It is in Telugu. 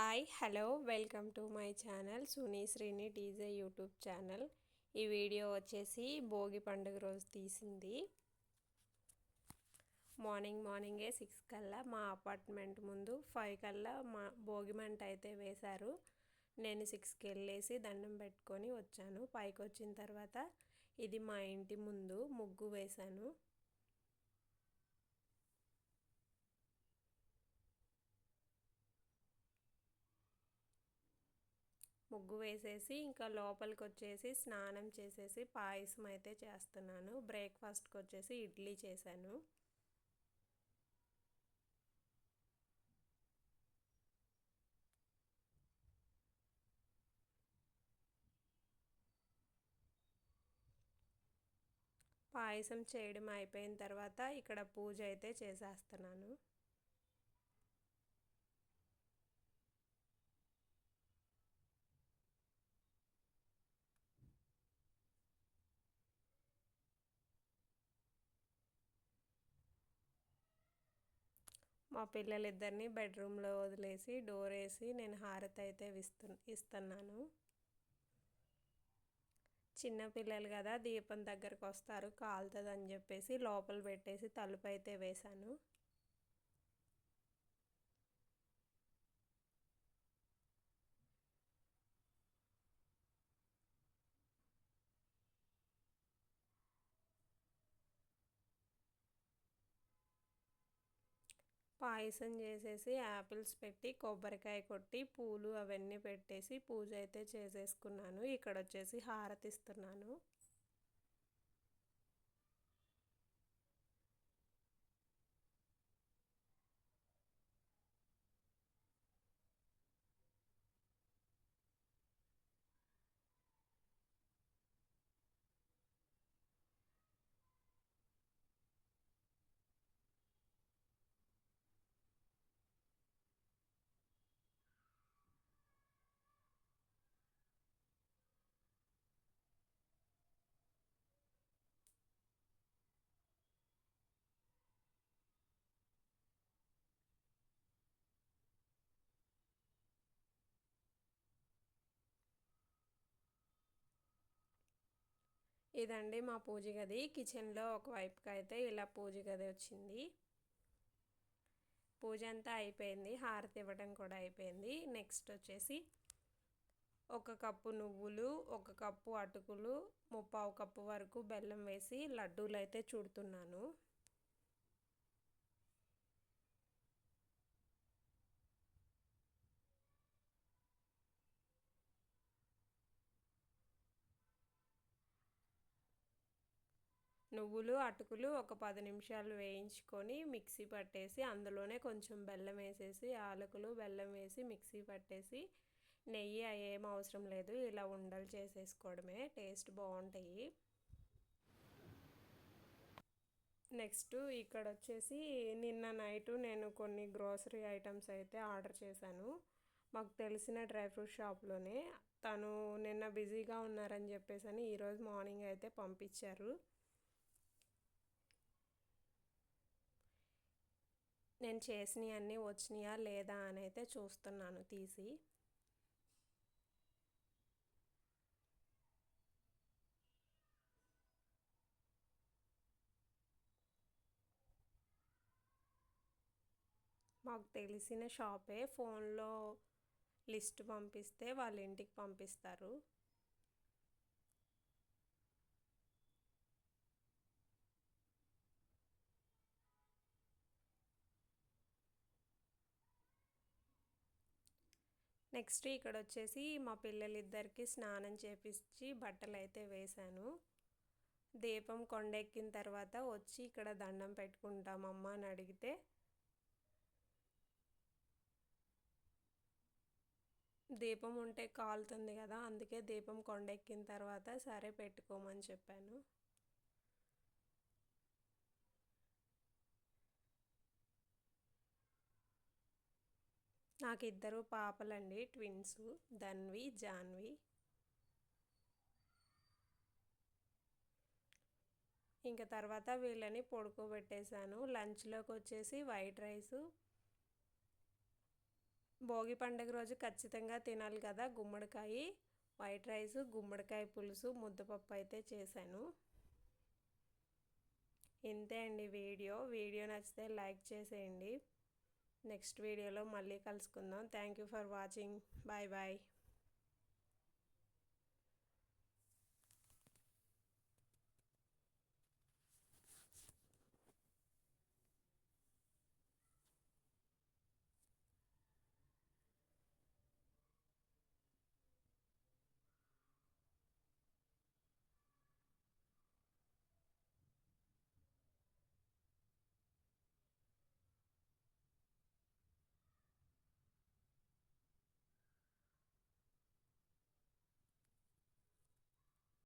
Hi hello welcome to my channel Suni Srini DJ YouTube channel. ఈ వీడియో వచ్చేసి భోగి పండుగ రోజు తీసింది. మార్నింగ్ మార్నింగే సిక్స్ కల్లా మా అపార్ట్మెంట్ ముందు ఫైవ్ కల్లా మా భోగి మంట అయితే వేశారు. నేను సిక్స్కి వెళ్ళేసి దండం పెట్టుకొని వచ్చాను. పైకి వచ్చిన తర్వాత ఇది మా ఇంటి ముందు ముగ్గు వేశాను. ముగ్గు వేసేసి ఇంకా లోపలికి వచ్చేసి స్నానం చేసేసి పాయసం అయితే చేస్తున్నాను. బ్రేక్ఫాస్ట్కి వచ్చేసి ఇడ్లీ చేశాను. పాయసం చేయడం అయిపోయిన తర్వాత ఇక్కడ పూజ అయితే చేసేస్తున్నాను. మా పిల్లలిద్దరిని బెడ్రూమ్లో వదిలేసి డోర్ వేసి నేను హారతి అయితే ఇస్తు ఇస్తున్నాను. చిన్నపిల్లలు కదా దీపం దగ్గరకు వస్తారు కాలుతుంది అని చెప్పేసి లోపల పెట్టేసి తలుపు అయితే వేశాను. పాయసం చేసేసి యాపిల్స్ పెట్టి కొబ్బరికాయ కొట్టి పూలు అవన్నీ పెట్టేసి పూజ అయితే చేసేసుకున్నాను. ఇక్కడ వచ్చేసి హారతి ఇస్తున్నాను ఇదండి మా పూజ గది. కిచెన్లో ఒకవైపుకి అయితే ఇలా పూజ గది వచ్చింది. పూజ అంతా అయిపోయింది. హారతి ఇవ్వడం కూడా అయిపోయింది. నెక్స్ట్ వచ్చేసి ఒక కప్పు నువ్వులు ఒక కప్పు అటుకులు ముప్పావు కప్పు వరకు బెల్లం వేసి లడ్డూలు అయితే చుడుతున్నాను. నువ్వులు అటుకులు ఒక పది నిమిషాలు వేయించుకొని మిక్సీ పట్టేసి అందులోనే కొంచెం బెల్లం వేసేసి ఆలకులు బెల్లం వేసి మిక్సీ పట్టేసి నెయ్యి ఏం అవసరం లేదు. ఇలా ఉండలు చేసేసుకోవడమే. టేస్ట్ బాగుంటాయి. నెక్స్ట్ ఇక్కడ వచ్చేసి నిన్న నైటు నేను కొన్ని గ్రోసరీ ఐటమ్స్ అయితే ఆర్డర్ చేశాను. మాకు తెలిసిన డ్రై ఫ్రూట్ షాప్లోనే. తను నిన్న బిజీగా ఉన్నారని చెప్పేసి అని ఈరోజు మార్నింగ్ అయితే పంపించారు. నేను చేసినవి అన్నీ వచ్చినాయా లేదా అని అయితే చూస్తున్నాను తీసి. మాకు తెలిసిన షాపే ఫోన్లో లిస్ట్ పంపిస్తే వాళ్ళ ఇంటికి పంపిస్తారు. నెక్స్ట్ ఇక్కడ వచ్చేసి మా పిల్లలిద్దరికి స్నానం చేపించి బట్టలు అయితే వేశాను. దీపం కొండెక్కిన తర్వాత వచ్చి ఇక్కడ దండం పెట్టుకుంటామమ్మ అని అడిగితే దీపం ఉంటే కాలుతుంది కదా అందుకే దీపం కొండెక్కిన తర్వాత సరే పెట్టుకోమని చెప్పాను. నాకు ఇద్దరు పాపలండి ట్విన్స్ ధన్వి జాన్వి. ఇంకా తర్వాత వీళ్ళని పడుకోబెట్టేశాను. లంచ్లోకి వచ్చేసి వైట్ రైస్. భోగి పండుగ రోజు ఖచ్చితంగా తినాలి కదా గుమ్మడికాయ. వైట్ రైస్ గుమ్మడికాయ పులుసు ముద్దపప్పు అయితే చేశాను. ఇంతే అండి వీడియో. వీడియో నచ్చితే లైక్ చేసేయండి. నెక్స్ట్ వీడియోలో మళ్ళీ కలుసుకుందాం. Thank you for watching bye bye